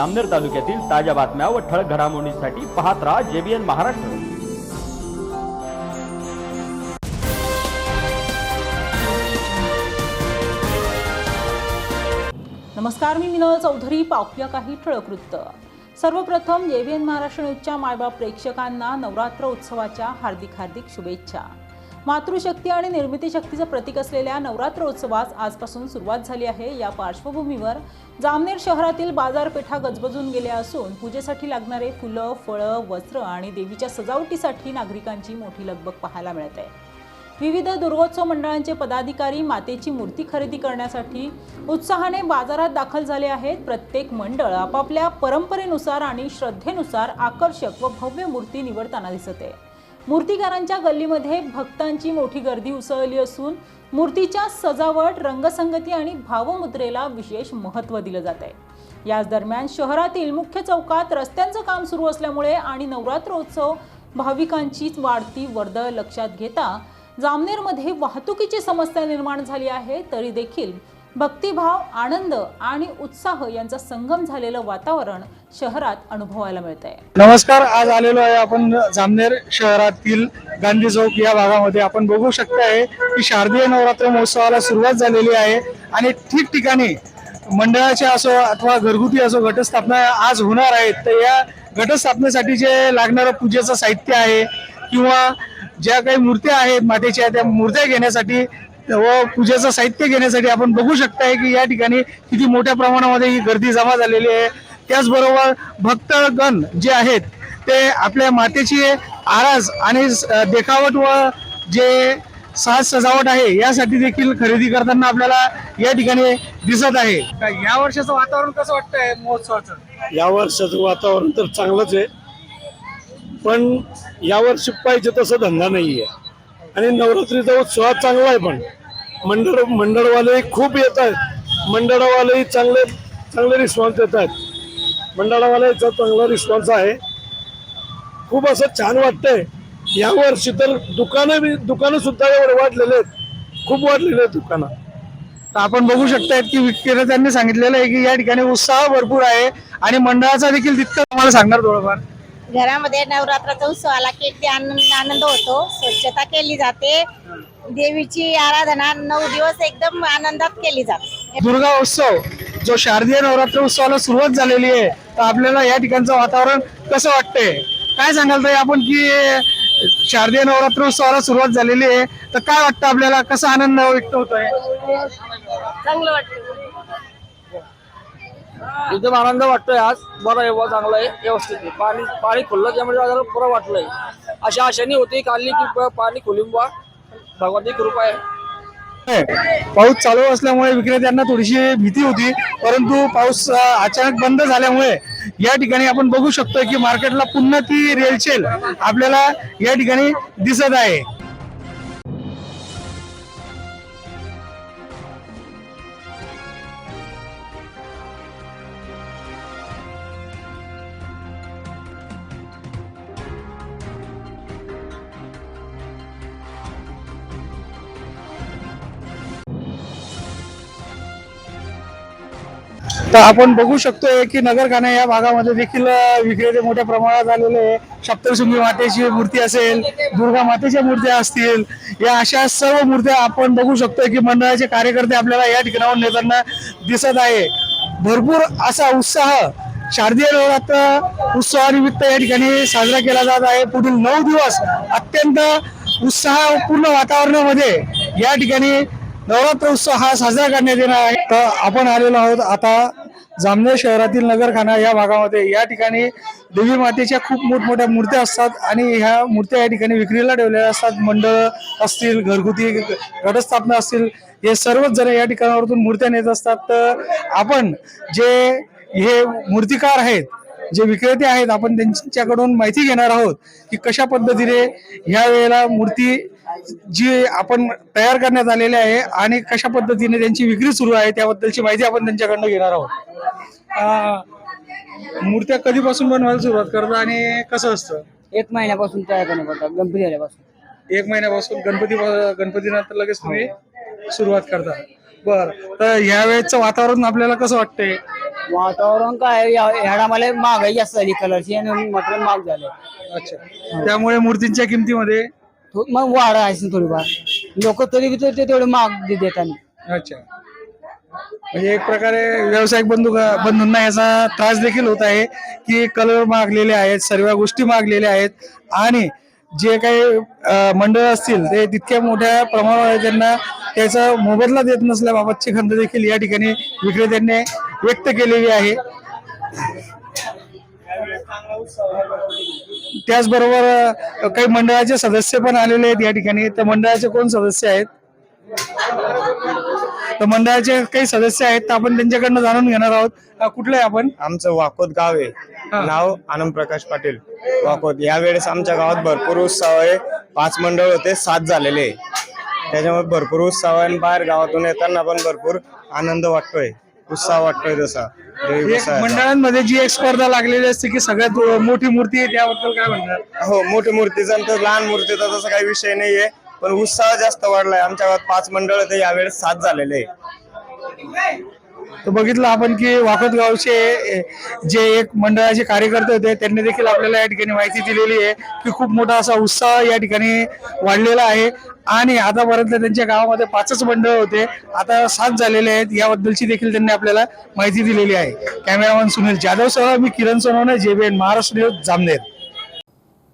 अमनेर तालुक्यातील ताज्या बातम्या व ठळक घडामोडींसाठी पाहत राहा जेबीएन महाराष्ट्र. नमस्कार मी मिनल चौधरी. पाहूया काही ठळक वृत्त. सर्वप्रथम एव्हीएन महाराष्ट्र न्यूजच्या मायबाप प्रेक्षकांना नवरात्र उत्सवाच्या हार्दिक हार्दिक शुभेच्छा. मातृशक्ती आणि निर्मिती शक्तीचं प्रतीक असलेल्या नवरात्र उत्सवास आजपासून सुरुवात झाली आहे. या पार्श्वभूमीवर जामनेर शहरातील बाजारपेठा गजबजून गेल्या असून पूजेसाठी लागणारे फुलं फळं वस्त्र आणि देवीच्या सजावटीसाठी नागरिकांची मोठी लगबग पाहायला मिळत आहे. विविध दुर्गोत्सव मंडळांचे पदाधिकारी मातेची मूर्ती खरेदी करण्यासाठी उत्साहाने बाजारात दाखल झाले आहेत. प्रत्येक मंडळ आपापल्या परंपरेनुसार आणि श्रद्धेनुसार आकर्षक व भव्य मूर्ती निवडताना दिसत आहे. मूर्तिकारांच्या गल्लीमध्ये भक्तांची मोठी गर्दी उसळली असून मूर्तीच्या सजावट रंगसंगती आणि भावमुद्रेला विशेष महत्त्व दिलं जात आहे. याच दरम्यान शहरातील मुख्य चौकात रस्त्यांचं काम सुरू असल्यामुळे आणि नवरात्रोत्सव भाविकांची वाढती वर्दळ लक्षात घेता जामनेरमध्ये वाहतुकीची समस्या निर्माण झाली आहे तरी देखील भक्तिभाव आनंद आणि उत्साह यांचा संगम झालेलं वातावरण शहरात अनुभवायला मिळत आहे नमस्कार आज आलेलो आहे आपण जामनेर शहरातील गांधी चौक या भागामध्ये. आपण बघू शकताय की शारदीय नवरात्र महोत्सवाला सुरुवात झालेली आहे आणि ठिकठिकाणी मंडळाचे असो अथवा घरगुती असो घटस्थापना आज होणार आहेत. तर या घटस्थापनेसाठी जे लागणारं पूजेचं साहित्य आहे किंवा ज्या काही मूर्त्या आहेत मातेच्या त्या मूर्त्या घेण्यासाठी व पूजेचं साहित्य घेण्यासाठी आपण बघू शकताय की या ठिकाणी किती मोठ्या प्रमाणामध्ये ही गर्दी जमा झालेली आहे. त्याचबरोबर भक्तगण जे आहेत ते आपल्या मातेची आरास आणि देखावट व जे साज सजावट आहे यासाठी देखील खरेदी करताना आपल्याला या ठिकाणी दिसत आहे. या वर्षाचं वातावरण कसं वाटतंय महोत्सवाचं? या वर्षाचं वातावरण तर चांगलंच आहे. पण यावर्षी पाहिजे तसं धंदा नाही आहे आणि नवरात्रीचा उत्सव चांगला आहे पण. मंडळ मंडळवाले खूप येत आहेत. मंडळावालेही चांगले चांगले रिस्पॉन्स देत आहेत. मंडळावाल्याचा चांगला रिस्पॉन्स आहे. खूप असं छान वाटतंय. यावर्षी तर दुकानं बी दुकानं सुद्धा एवढे वाढलेले आहेत. खूप वाढलेले आहेत दुकानं. तर आपण बघू शकताय की विक्रेत्यांनी सांगितलेलं आहे की या ठिकाणी उत्साह भरपूर आहे आणि मंडळाचा देखील तितकं तुम्हाला सांगणार थोडंफार. घरामध्ये नवरात्राचा उत्सवाला किती आनंद आनंद होतो. स्वच्छता केली जाते. देवीची आराधना नऊ दिवस एकदम आनंदात केली जाते. दुर्गा उत्सव जो शारदीय नवरात्र उत्सवाला सुरुवात झालेली आहे तर आपल्याला या ठिकाणचं वातावरण कसं वाटतंय? काय सांगाल ताई आपण की शारदीय नवरात्र उत्सवाला सुरुवात झालेली आहे तर काय वाटतं आपल्याला? कसा आनंद व्यक्त होत आहे चांगलं वाटतं. एकदम आनंद वाटतोय आज. बरं आहे चांगलं आहे व्यवस्थित पाणी पाणी खुललं त्यामुळे जरा बरं वाटलंय. अशा आशाने होती काढली की पाणी खुलून बा भगवती कृपा आहे. पाऊस चालू असल्यामुळे विक्रेत्यांना थोडीशी भीती होती परंतु पाऊस अचानक बंद झाल्यामुळे या ठिकाणी आपण बघू शकतो की मार्केटला पुन्हा ती रेलचेल आपल्याला या ठिकाणी दिसत आहे. तर आपण बघू शकतोय की नगरखाना या भागामध्ये देखील विक्रेते मोठ्या प्रमाणात आलेले आहे सप्तशृंगी मातेची मूर्ती असेल दुर्गा मातेच्या मूर्त्या असतील या अशा सर्व मूर्त्या आपण बघू शकतोय की मंडळाचे कार्यकर्ते आपल्याला या ठिकाणावर नेताना दिसत आहे. भरपूर असा उत्साह शारदीय नवरात्र उत्सवानिमित्त या ठिकाणी साजरा केला जात आहे. पुढील नऊ दिवस अत्यंत उत्साहपूर्ण वातावरणामध्ये या ठिकाणी नवरात्र उत्सव हा साजरा करण्यात येणार आहे. तर आपण आलेलो आहोत आता जामनेर शहरातील नगरखाना या भागामध्ये. या ठिकाणी देवी मातेच्या खूप मोठमोठ्या मूर्त्या असतात आणि ह्या मूर्त्या या ठिकाणी विक्रीला ठेवलेल्या असतात. मंडळ असतील घरगुती घटस्थापना असतील हे सर्वच जण या ठिकाणावरून मूर्त्या नेत असतात. तर आपण जे हे मूर्तिकार आहेत जे विक्रेते आहेत आपण त्यांच्याकडून माहिती घेणार आहोत की कशा पद्धतीने ह्या वेळेला मूर्ती जी आपण तयार करण्यात आलेली आहे आणि कशा पद्धतीने त्यांची विक्री सुरू आहे त्याबद्दलची माहिती आपण त्यांच्याकडनं घेणार आहोत. मूर्त्या कधीपासून बनवायला सुरुवात करता आणि कसं असतं? एक महिन्यापासून तयार करणं पडतात गणपती झाल्यापासून एक महिन्यापासून गणपती गणपतीनंतर लगेच तुम्ही सुरुवात करता. बर तर ह्या वेळेचं वातावरण आपल्याला कसं वाटतंय? वातावरण काय या ह्याडामध्ये महागाई जास्त झाली कलरची आणि मटेरियल महाग झाले. अच्छा. त्यामुळे मूर्तींच्या किमतीमध्ये थो- मग वाढ आहे थोडीफार. लोक तरी बी ते तेवढे महाग देतात अच्छा. म्हणजे एक प्रकारे व्यावसायिक बंधू बंधूंना याचा त्रास देखील होत आहे की कलर मागलेले आहेत सर्व गोष्टी मागलेल्या आहेत आणि जे काही अं, मंडळ असतील ते तितक्या मोठ्या प्रमाणावर त्यांना त्याचा मोबदला देत नसल्याबाबतची खंत देखील या ठिकाणी विक्रेत्यांनी व्यक्त केलेली आहे. त्याचबरोबर काही मंडळाचे सदस्य पण आलेले आहेत या ठिकाणी. तर मंडळाचे कोण सदस्य आहेत? तर मंडळाचे काही सदस्य आहेत तर आपण त्यांच्याकडनं जाणून घेणार आहोत. कुठले आहे आपण? आमचं वाकोद गाव आहे. नाव आनंद प्रकाश पाटील. वाकोद. यावेळेस आमच्या गावात भरपूर उत्सव आहे. पाच मंडळ होते सात झालेले. त्याच्यामुळे भरपूर उत्सव आहे बाहेर गावातून येताना पण भरपूर आनंद वाटतोय. उत्साह वाटतोय तसा देवी एक बसायला. मंडळांमध्ये जी एक स्पर्धा लागलेली असते की सगळ्यात मोठी मूर्ती आहे त्याबद्दल काय म्हणणार हो मोठी मूर्तीचा आणि तो लहान मूर्तीचा तसा काही विषय नाहीये पण उत्साह जास्त वाढलाय आमच्या गावात पाच मंडळ यावेळेस सात झालेले आहे. तर बघितलं आपण की वाकत गावचे जे एक मंडळाचे कार्यकर्ते होते त्यांनी देखील आपल्याला या ठिकाणी माहिती दिलेली आहे की खूप मोठा असा उत्साह या ठिकाणी वाढलेला आहे. आणि आतापर्यंत त्यांच्या गावामध्ये पाचच मंडळ होते. आता सात झालेले आहेत. याबद्दलची देखील त्यांनी आपल्याला माहिती दिलेली आहे. कॅमेरामॅन सुनील जाधव सह मी किरण सोनवणे जेबीएन महाराष्ट्र न्यूज जामनेर.